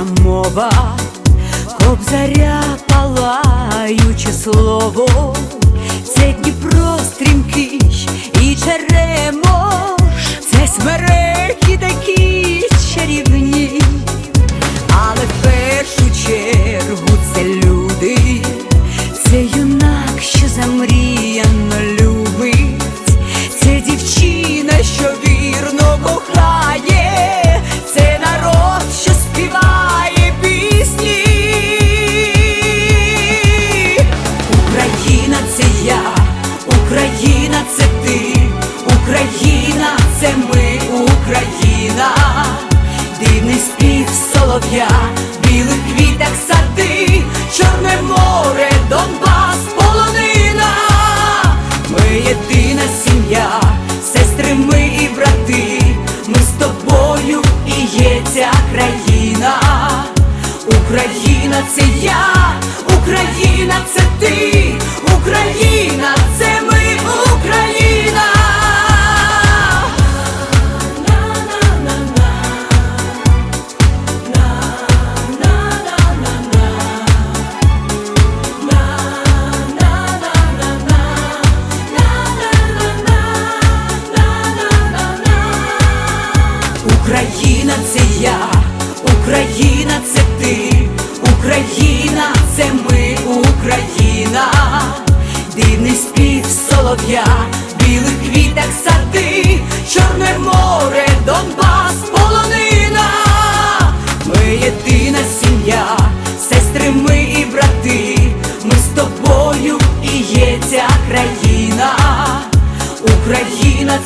наша мова, кобзаря палаюче слово, це Дніпро стрімкий і черемо, це смереч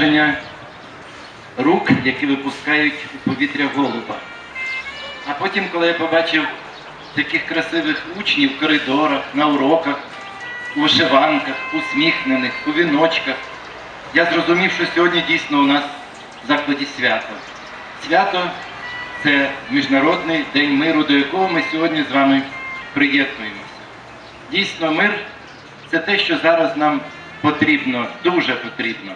навантаження рук, які випускають у повітря голуба. А потім, коли я побачив таких красивих учнів в коридорах, на уроках, у вишиванках, усміхнених, у віночках, я зрозумів, що сьогодні дійсно у нас в закладі свято. Свято це Міжнародний день миру, до якого ми сьогодні з вами приєднуємося. Дійсно, мир це те, що зараз нам потрібно, дуже потрібно.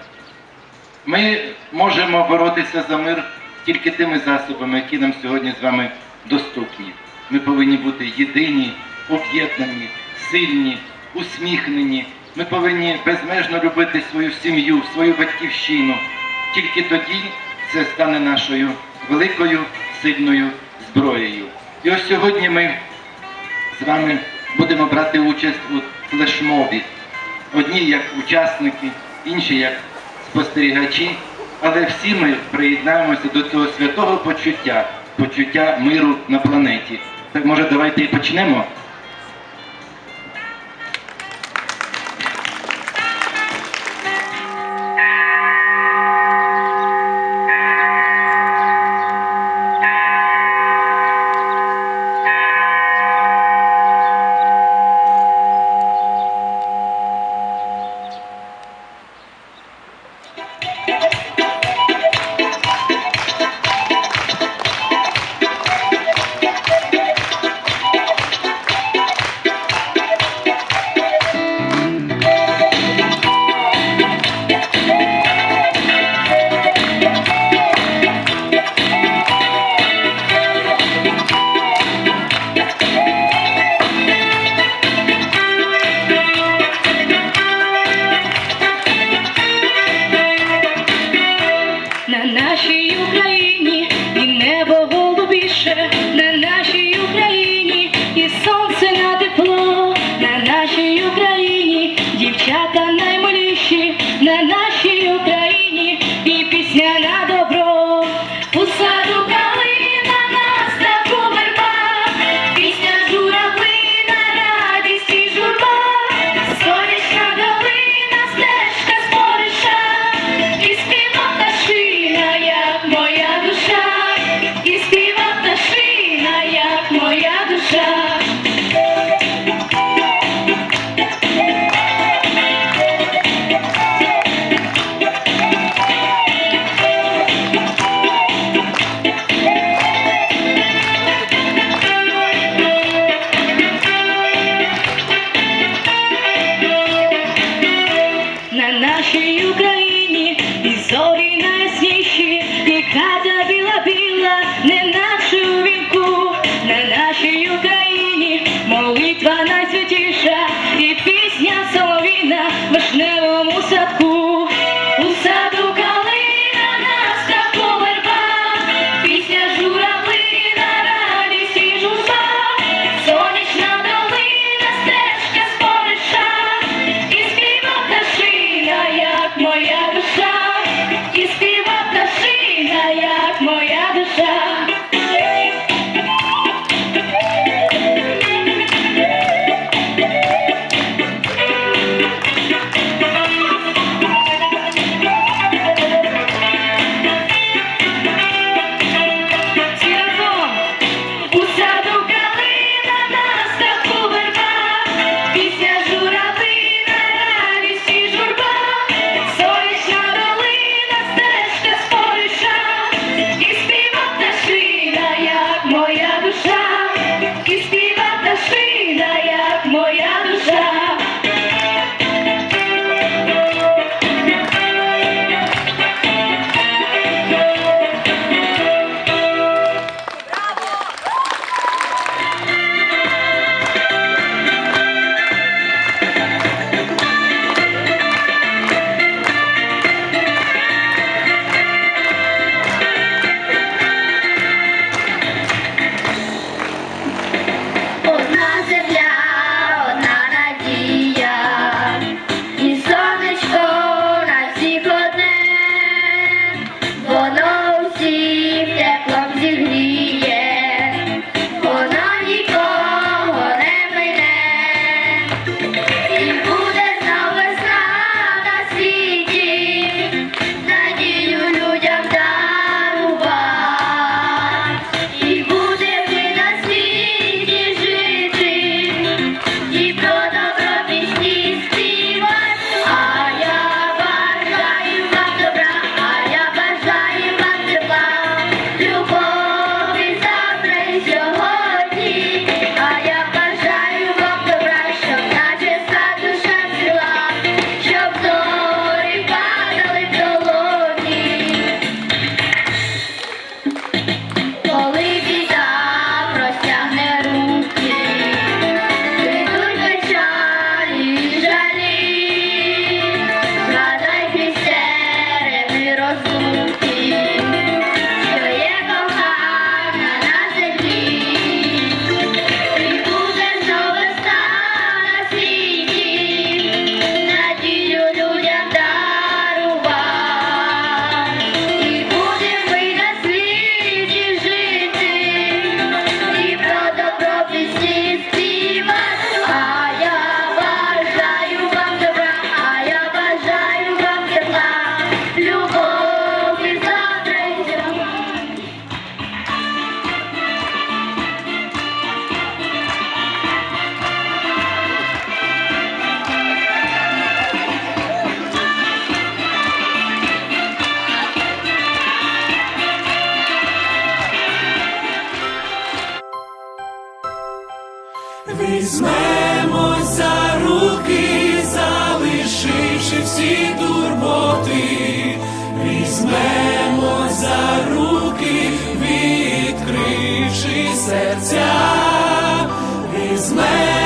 Ми можемо боротися за мир тільки тими засобами, які нам сьогодні з вами доступні. Ми повинні бути єдині, об'єднані, сильні, усміхнені. Ми повинні безмежно любити свою сім'ю, свою батьківщину. Тільки тоді це стане нашою великою сильною зброєю. І ось сьогодні ми з вами будемо брати участь у флешмобі. Одні як учасники, інші як спостерігачі, але всі ми приєднаємося до цього святого почуття, почуття миру на планеті. Так може давайте і почнемо? серця візьме.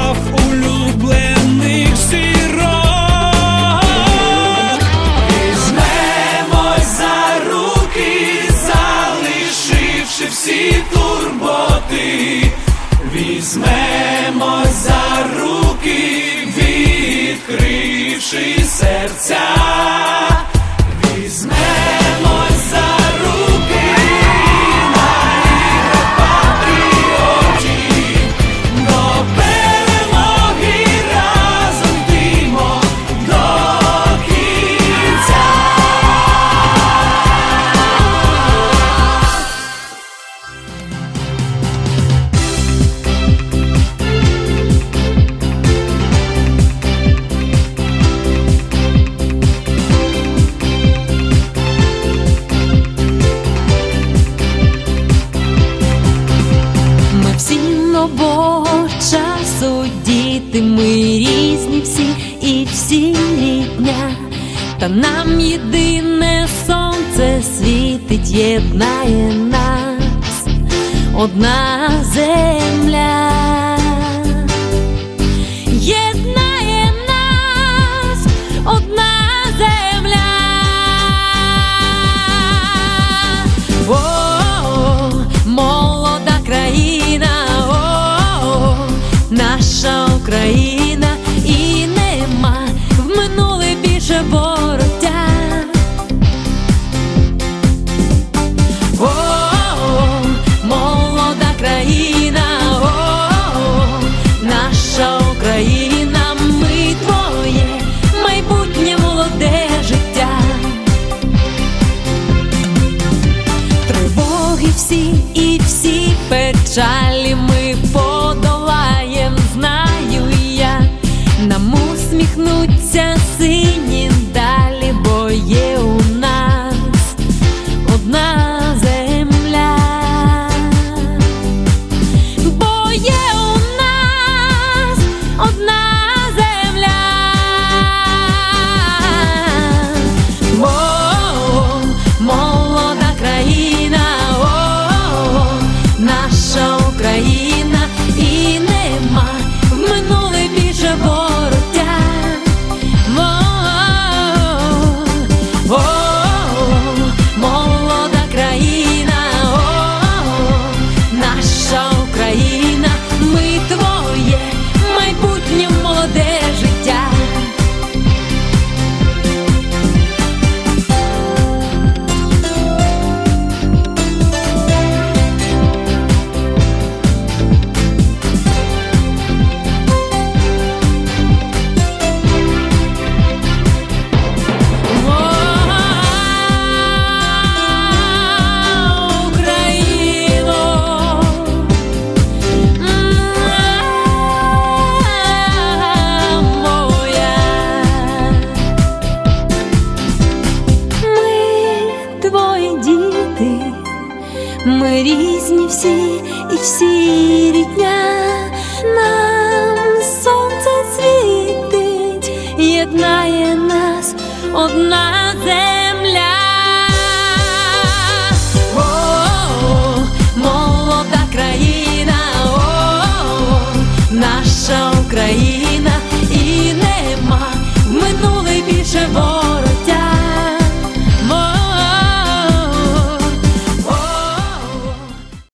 знов улюблених зірок. Візьмемось за руки, залишивши всі турботи, візьмемось за руки, відкривши серця. світить, єднає нас одна земля. Єднає нас одна земля. Молода країна, -о наша Україна. Різні всі і всі рідня, нам сонце світить, єднає нас одна земля.